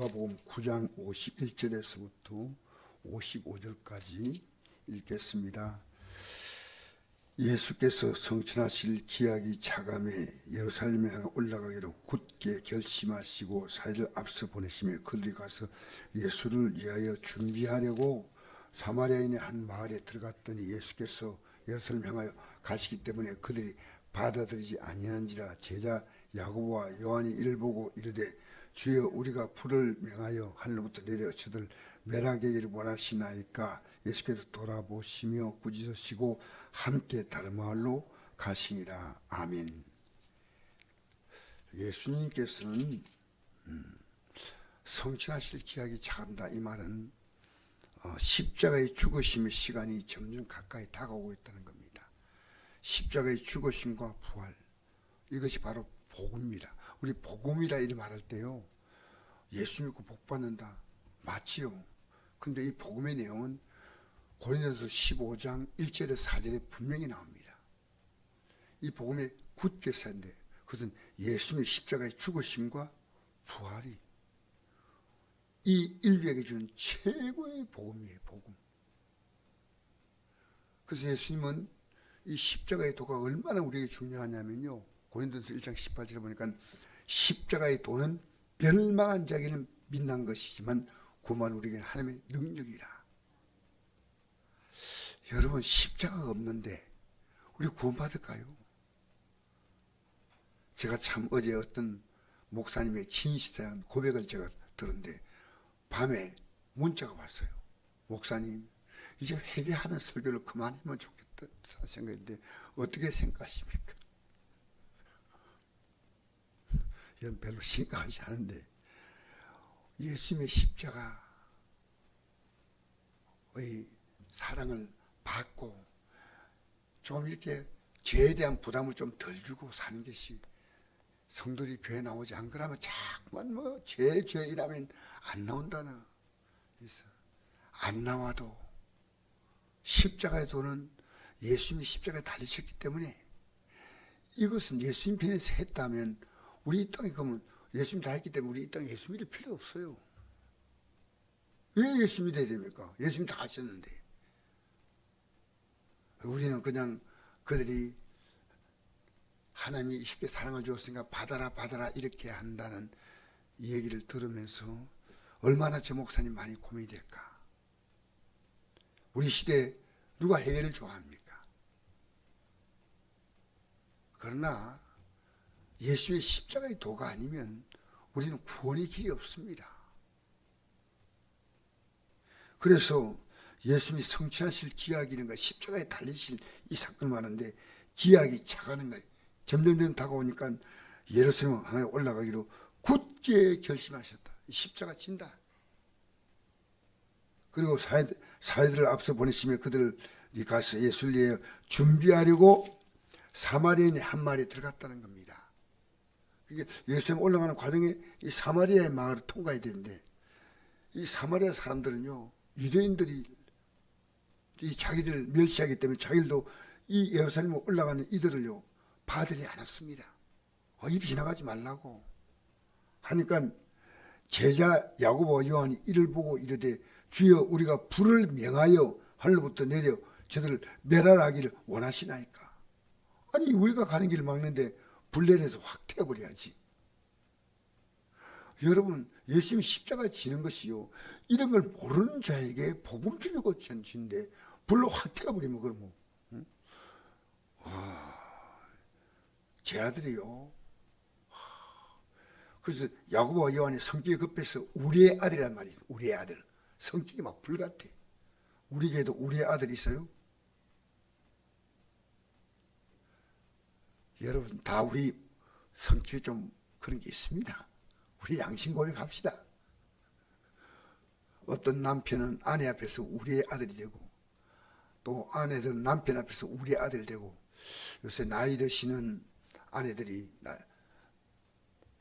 누가복음 9장 51절에서부터 55절까지 읽겠습니다. 예수께서 성천하실 기약이 차감해 예루살렘에 올라가기로 굳게 결심하시고 사이를 앞서 보내시며 그들이 가서 예수를 위하여 준비하려고 사마리아인의 한 마을에 들어갔더니 예수께서 예루살렘 향하여 가시기 때문에 그들이 받아들이지 아니한지라 제자 야고보와 요한이 이를 보고 이르되 주여 우리가 불을 명하여 하늘로부터 내려 저들 멸하게 를 원하시나이까 예수께서 돌아보시며 꾸짖으시고 함께 다른 마을로 가시니라 아멘. 예수님께서는 음, 성취하실 기약이 차간다 이 말은 어, 십자가의 죽으심의 시간이 점점 가까이 다가오고 있다는 겁니다. 십자가의 죽으심과 부활 이것이 바로 복음입니다. 우리 복음이라 이리 말할 때요. 예수 믿고 복 받는다. 맞지요. 근데 이 복음의 내용은 고린도서 15장 1절에 4절에 분명히 나옵니다. 이 복음의 산데 그것은 예수님의 십자가의 죽으심과 부활이 이 인류에게 주는 최고의 복음이에요. 복음. 그래서 예수님은 이 십자가의 도가 얼마나 우리에게 중요하냐면요. 고린도서 1장 18절에 보니까 십자가의 도는 멸망한 자에게는 빛난 것이지만 구만 우리에게는 하나님의 능력이라. 여러분 십자가가 없는데 우리 구원받을까요? 제가 참 어제 어떤 목사님의 진실한 고백을 제가 들었는데 밤에 문자가 왔어요. 목사님 이제 회개하는 설교를 그만하면 좋겠다 생각했는데 어떻게 생각하십니까? 이건 별로 심각하지 않은데 예수님의 십자가의 사랑을 받고 좀 이렇게 죄에 대한 부담을 좀 덜 주고 사는 것이 성도들이 교회 나오지 안 그러면 자꾸만 뭐 죄, 죄 이라면 안 나온다나 그래서 안 나와도 십자가의 도는 예수님이 십자가에 달리셨기 때문에 이것은 예수님 편에서 했다면 우리 이 땅에 그러면 예수님 다 했기 때문에 우리 이 땅에 예수 믿을 필요 없어요. 왜 예수 믿어야 됩니까? 예수님 다 하셨는데. 우리는 그냥 그들이 하나님이 쉽게 사랑을 주었으니까 받아라 받아라 이렇게 한다는 얘기를 들으면서 얼마나 저 목사님 많이 고민이 될까. 우리 시대에 누가 해결을 좋아합니까? 그러나 예수의 십자가의 도가 아니면 우리는 구원의 길이 없습니다. 그래서 예수님이 성취하실 기약이는가 십자가에 달리실 이 사건을 말하는데 기약이 차가는 거예요. 점점점 다가오니까 예루살렘 항에 올라가기로 굳게 결심하셨다. 십자가 진다. 그리고 사회, 사회들을 앞서 보내시며 그들이 가서 예수를 위해 준비하려고 사마리아인이 한 마리 들어갔다는 겁니다. 이게 예수님 올라가는 과정에 이 사마리아의 마을을 통과해야 되는데 이 사마리아 사람들은요 유대인들이 이 자기들 멸시하기 때문에 자기들도 이 예루살렘에 올라가는 이들을요 받으리 않았습니다. 어, 이리 지나가지 말라고 하니까 제자 야고보와 요한이 이를 보고 이르되 주여 우리가 불을 명하여 하늘부터 내려 저들을 멸하라기를 원하시나이까 아니 우리가 가는 길을 막는데 불 내려서 확 태워버려야지. 여러분 예수님 십자가 지는 것이요. 이런 걸 모르는 자에게 복음 주려고 전진데 불로 확 태워버리면 그러면 뭐, 응? 와, 제 아들이요. 그래서 야고보와 요한이 성격이 급해서 우리의 아들이란 말이에요 우리의 아들. 성격이 막 불같아. 우리에게도 우리의 아들이 있어요 여러분 다 우리 성격이 좀 그런 게 있습니다. 우리 양심 고백합시다. 어떤 남편은 아내 앞에서 우리의 아들이 되고 또 아내들은 남편 앞에서 우리의 아들 되고 요새 나이 드시는 아내들이 나,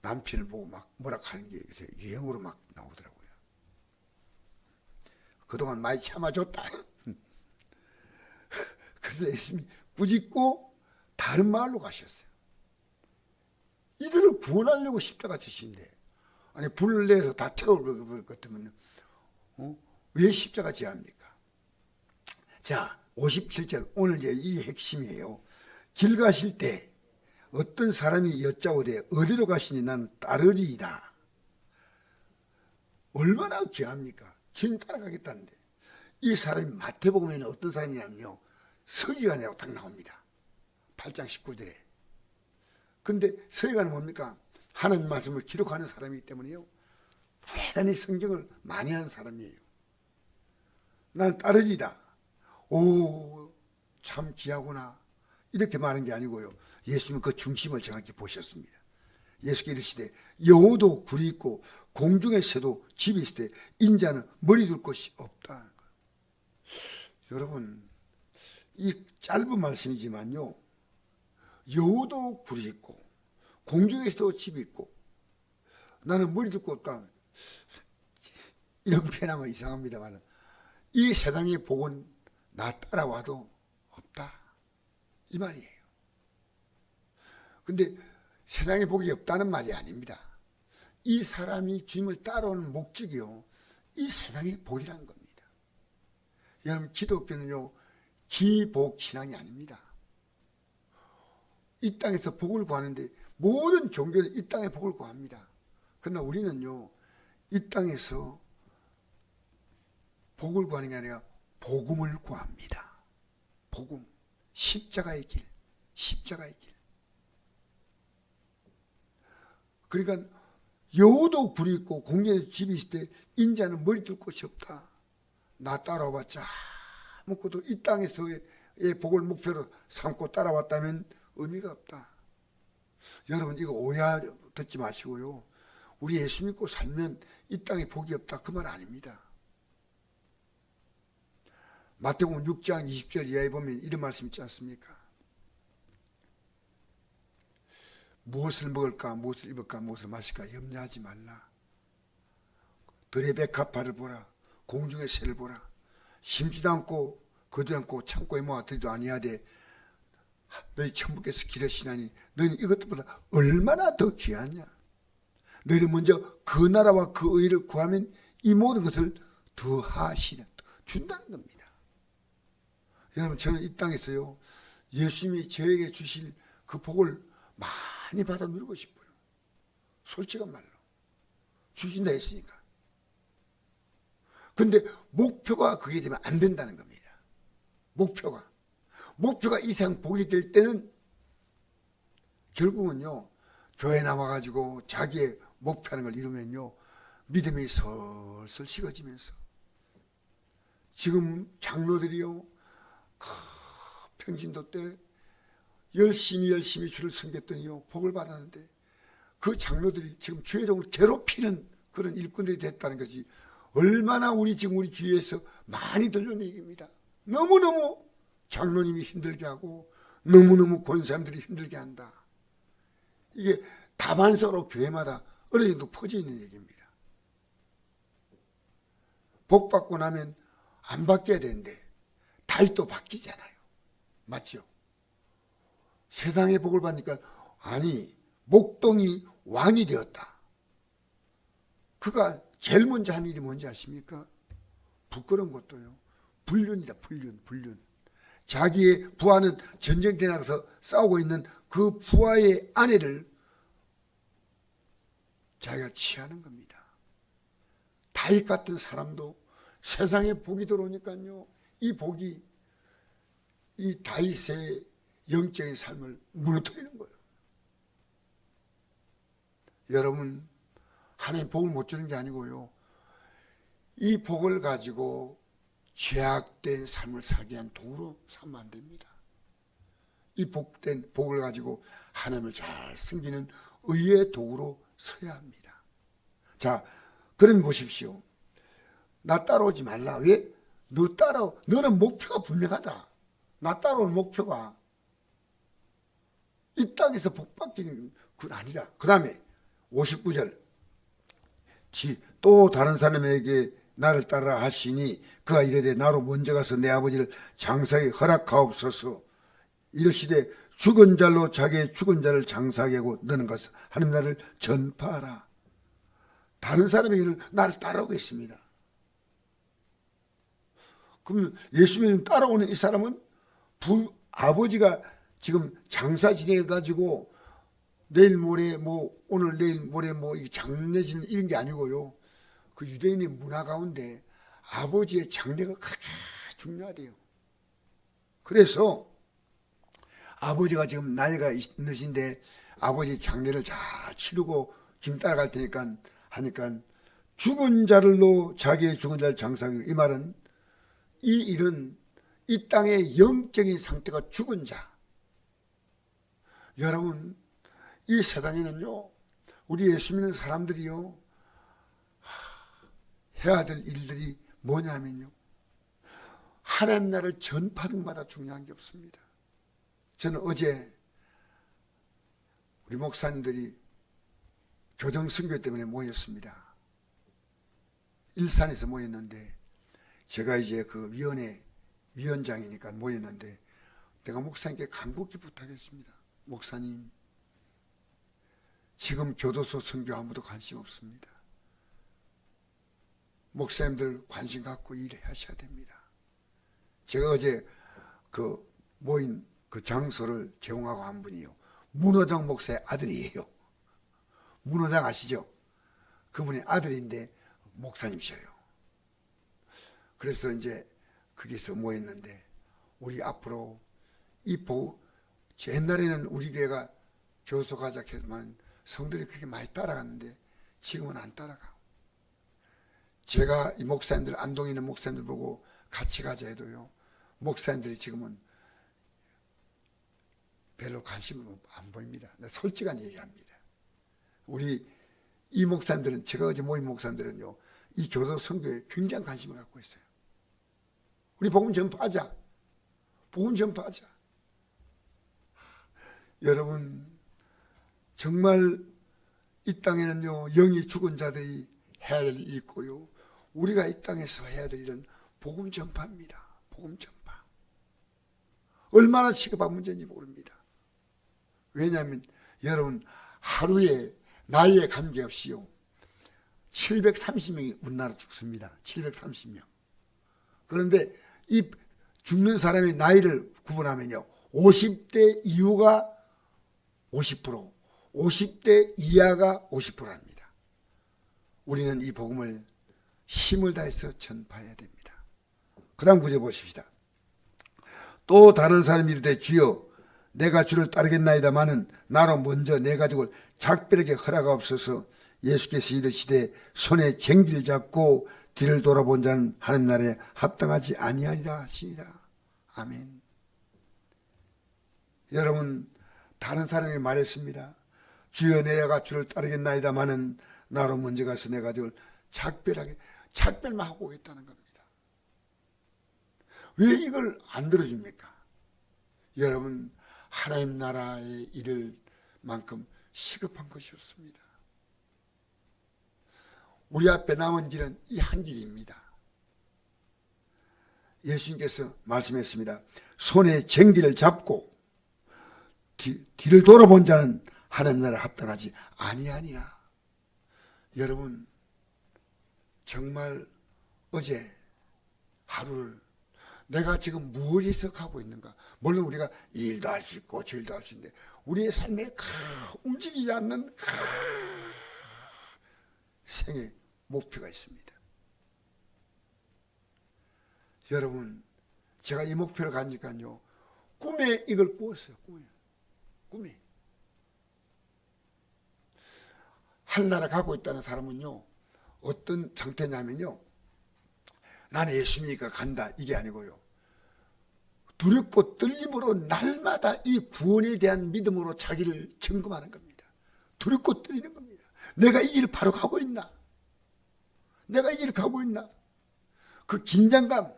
남편을 보고 막 뭐라 하는 게 요새 유행으로 막 나오더라고요. 그동안 많이 참아줬다. 그래서 예수님이 부짓고 다른 마을로 가셨어요. 이들을 구원하려고 십자가 지신데 아니 불을 내서 다 태울 것 같으면 어? 왜 십자가 지합니까? 자 57절 오늘 이제 이 핵심이에요. 길 가실 때 어떤 사람이 여짜오되 어디로 가시니 난 따르리이다. 얼마나 귀합니까? 주님 따라가겠다는데 이 사람이 마태복음에는 어떤 사람이냐면요 서기관이라고 딱 나옵니다. 8장 19절에. 근데 서기관은 뭡니까? 하나님 말씀을 기록하는 사람이기 때문에요. 대단히 성경을 많이 하는 사람이에요. 난 따르리다. 오, 참 귀하구나. 이렇게 말하는 게 아니고요. 예수님은 그 중심을 정확히 보셨습니다. 예수께 이르시되 여호도 굴이 있고 공중의 새도 집이 있을 때 인자는 머리 둘 곳이 없다. 여러분 이 짧은 말씀이지만요. 여호도 굴이 있고 공중에서도 집이 있고 나는 머리 둘곳 없다. 이런 표현하면 이상합니다만 이 세상의 복은 나 따라와도 없다. 이 말이에요. 근데 세상에 복이 없다는 말이 아닙니다. 이 사람이 주님을 따라오는 목적이요. 이 세상의 복이라는 겁니다. 여러분, 기독교는요, 기복 신앙이 아닙니다. 이 땅에서 복을 구하는데 모든 종교는 이 땅에 복을 구합니다. 그러나 우리는요, 이 땅에서 복을 구하는 게 아니라 복음을 구합니다. 복음. 십자가의 길. 십자가의 길. 그러니까 여우도 굴이 있고 공중에 집이 있을 때 인자는 머리 둘 곳이 없다. 나 따라와봤자 아무것도 이 땅에서의 복을 목표로 삼고 따라왔다면 의미가 없다. 여러분 이거 오해 듣지 마시고요. 우리 예수 믿고 살면 이 땅에 복이 없다 그 말 아닙니다. 마태복음 6장 20절 이하에 보면 이런 말씀 있지 않습니까? 무엇을 먹을까, 무엇을 입을까, 무엇을 마실까 염려하지 말라. 들의 백합화를 보라, 공중의 새를 보라. 심지도 않고 거두 않고 창고에 모아 들이도 아니하되 너희 천부께서 기르시나니 너희는 이것보다 얼마나 더 귀하냐. 너희는 먼저 그 나라와 그 의를 구하면 이 모든 것을 더하시라 준다는 겁니다. 여러분 저는 이 땅에서요 예수님이 저에게 주실 그 복을 많이 받아 누리고 싶어요. 솔직한 말로 주신다 했으니까. 근데 목표가 그게 되면 안 된다는 겁니다. 목표가 목표가 이상 복이 될 때는 결국은요 교회 나와가지고 자기의 목표하는 걸 이루면요 믿음이 설설 식어지면서 지금 장로들이요 평진도 때 열심히 열심히 주를 섬겼더니요 복을 받았는데 그 장로들이 지금 주의종을 괴롭히는 그런 일꾼들이 됐다는 것이 얼마나 우리 지금 우리 주위에서 많이 들려는 얘기입니다. 너무너무 장로님이 힘들게 하고 너무너무 권사님들이 힘들게 한다. 이게 다반사로 교회마다 어느 정도 퍼져 있는 얘기입니다. 복 받고 나면 안 받게 되는데 달도 바뀌잖아요. 맞죠? 세상의 복을 받으니까 아니 목동이 왕이 되었다. 그가 제일 먼저 한 일이 뭔지 아십니까? 부끄러운 것도요. 불륜이다. 불륜. 불륜. 자기의 부하는 전쟁터에 나가서 싸우고 있는 그 부하의 아내를 자기가 취하는 겁니다. 다윗 같은 사람도 세상에 복이 들어오니까요. 이 복이 이 다윗의 영적인 삶을 무너뜨리는 거예요. 여러분, 하나님 복을 못 주는 게 아니고요. 이 복을 가지고 죄악된 삶을 살게 한 도구로 삼으면 안 됩니다. 이 복된 복을 가지고 하나님을 잘 섬기는 의의 도구로 서야 합니다. 자, 그럼 보십시오. 나 따라오지 말라. 왜? 너 따라, 너는 목표가 분명하다. 나 따라오는 목표가 이 땅에서 복받기는 건 아니다. 그 다음에 59절. 또 다른 사람에게 나를 따라 하시니 그가 이르되 나로 먼저 가서 내 아버지를 장사에 허락하옵소서 이르시되 죽은 자로 자기의 죽은 자를 장사하게 하고 너는 가서 하나님 나를 전파하라 다른 사람에게는 나를 따라오고 있습니다. 그럼 예수 믿는 따라오는 이 사람은 부, 아버지가 지금 장사 지내가지고 내일 모레 뭐 오늘 내일 모레 뭐 장례 지는 이런 게 아니고요. 그 유대인의 문화 가운데 아버지의 장례가 그렇게 중요하대요. 그래서 아버지가 지금 나이가 있으신데 아버지 장례를 잘 치르고 지금 따라갈 테니까 하니까 죽은 자를로 자기의 죽은 자를 장사하기 이 말은 이 일은 이 땅의 영적인 상태가 죽은 자. 여러분 이 세상에는요 우리 예수 믿는 사람들이요 해야 될 일들이 뭐냐면요 하나님 나라를 전파하는 것마다 중요한 게 없습니다. 저는 어제 우리 목사님들이 교정 선교 때문에 모였습니다. 일산에서 모였는데 제가 이제 그 위원회 위원장이니까 모였는데 내가 목사님께 간곡히 부탁했습니다. 목사님 지금 교도소 선교 아무도 관심 없습니다. 목사님들 관심 갖고 일하셔야 됩니다. 제가 어제 그 모인 그 장소를 제공하고 한 분이요. 문호장 목사의 아들이에요. 문호장 아시죠? 그분의 아들인데 목사님이셔요. 그래서 이제 거기서 모였는데 우리 앞으로 이 보, 옛날에는 우리 교회가 교소 가자 했지만 성들이 그렇게 많이 따라갔는데 지금은 안 따라가. 제가 이 목사님들 안동에 있는 목사님들 보고 같이 가자 해도요. 목사님들이 지금은 별로 관심을 안 보입니다. 솔직한 얘기합니다. 우리 이 목사님들은 제가 어제 모인 목사님들은요. 이 교도 선교에 굉장히 관심을 갖고 있어요. 우리 복음 전파하자. 복음 전파하자. 여러분 정말 이 땅에는요 영이 죽은 자들이 해야 될 일이 있고요 우리가 이 땅에서 해야 될 일은 복음 전파입니다. 복음 전파. 얼마나 시급한 문제인지 모릅니다. 왜냐하면 여러분 하루에 나이에 관계없이요 730명이 우리나라 죽습니다. 730명. 그런데 이 죽는 사람의 나이를 구분하면요 50대 이후가 50%, 50대 이하가 50%입니다. 우리는 이 복음을 힘을 다해서 전파해야 됩니다. 그 다음 구절 보십시다. 또 다른 사람이 이르되 주여 내가 주를 따르겠나이다마는 나로 먼저 내 가족을 작별에게 허락하옵소서 예수께서 이르시되 손에 쟁기를 잡고 뒤를 돌아본 자는 하는 날에 합당하지 아니하리라 하시니라. 아멘. 여러분 다른 사람이 말했습니다. 주여 내가 주를 따르겠나이다마는 나로 먼저 가서 내 가족을 작별하게 작별만 하고 오겠다는 겁니다. 왜 이걸 안 들어줍니까? 여러분 하나님 나라의 일을 만큼 시급한 것이 없습니다. 우리 앞에 남은 길은 이 한 길입니다. 예수님께서 말씀했습니다. 손에 쟁기를 잡고 뒤, 뒤를 돌아본 자는 하나님 나라 합당하지 아니하니라. 여러분 정말 어제 하루를 내가 지금 무엇에서 가고 있는가? 물론 우리가 이 일도 할 수 있고 저 일도 할 수 있는데 우리의 삶에 크, 움직이지 않는 크, 생의 목표가 있습니다. 여러분 제가 이 목표를 가니까요 꿈에 이걸 꾸었어요. 꿈에 꿈에 한나라 가고 있다는 사람은요 어떤 상태냐면요 나는 예수님이니까 간다 이게 아니고요. 두렵고 떨림으로 날마다 이 구원에 대한 믿음으로 자기를 점검하는 겁니다. 두렵고 떨리는 겁니다. 내가 이 길을 바로 가고 있나? 내가 이 길을 가고 있나? 그 긴장감.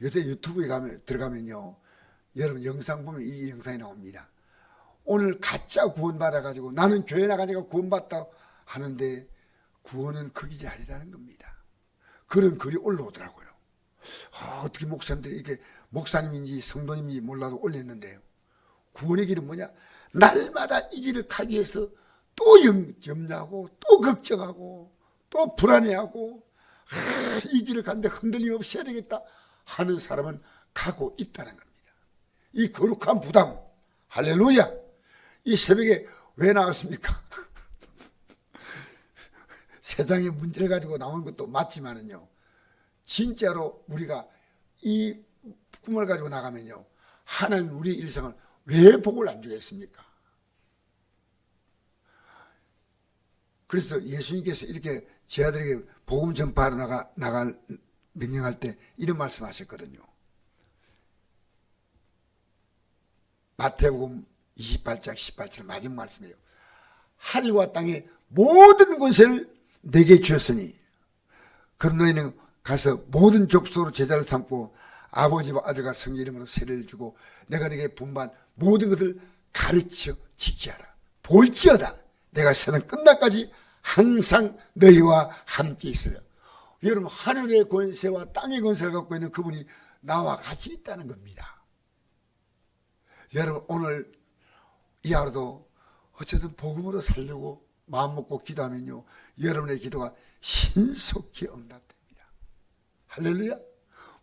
요새 유튜브에 가면, 들어가면요. 여러분 영상 보면 이 영상이 나옵니다. 오늘 가짜 구원 받아가지고 나는 교회 나가니까 구원 받다 하는데 구원은 그 길이 아니라는 겁니다. 그런 글이 올라오더라고요. 아, 어떻게 목사님들이 이렇게 목사님인지 성도님인지 몰라도 올렸는데요. 구원의 길은 뭐냐? 날마다 이 길을 가기 위해서 또 염- 염려하고 또 걱정하고 또 불안해하고 아, 이 길을 간데 흔들림 없이 해야 되겠다 하는 사람은 가고 있다는 겁니다. 이 거룩한 부담 할렐루야 이 새벽에 왜 나왔습니까? 세상의 문제를 가지고 나온 것도 맞지만은요 진짜로 우리가 이 꿈을 가지고 나가면요 하나님 우리 일상을 왜 복을 안 주겠습니까? 그래서 예수님께서 이렇게 제 아들에게 복음 전파하러 나가 나갈 명령할 때 이런 말씀 하셨거든요. 마태복음 28장 18절 마지막 말씀이에요. 하늘과 땅의 모든 권세를 내게 주었으니 그럼 너희는 가서 모든 족속으로 제자를 삼고 아버지와 아들과 성령 이름으로 세례를 주고 내가 네게 분반 모든 것을 가르쳐 지키하라. 볼지어다. 내가 세상 끝날까지 항상 너희와 함께 있으라. 여러분 하늘의 권세와 땅의 권세를 갖고 있는 그분이 나와 같이 있다는 겁니다. 여러분 오늘 이 하루도 어쨌든 복음으로 살려고 마음 먹고 기도하면요 여러분의 기도가 신속히 응답됩니다. 할렐루야.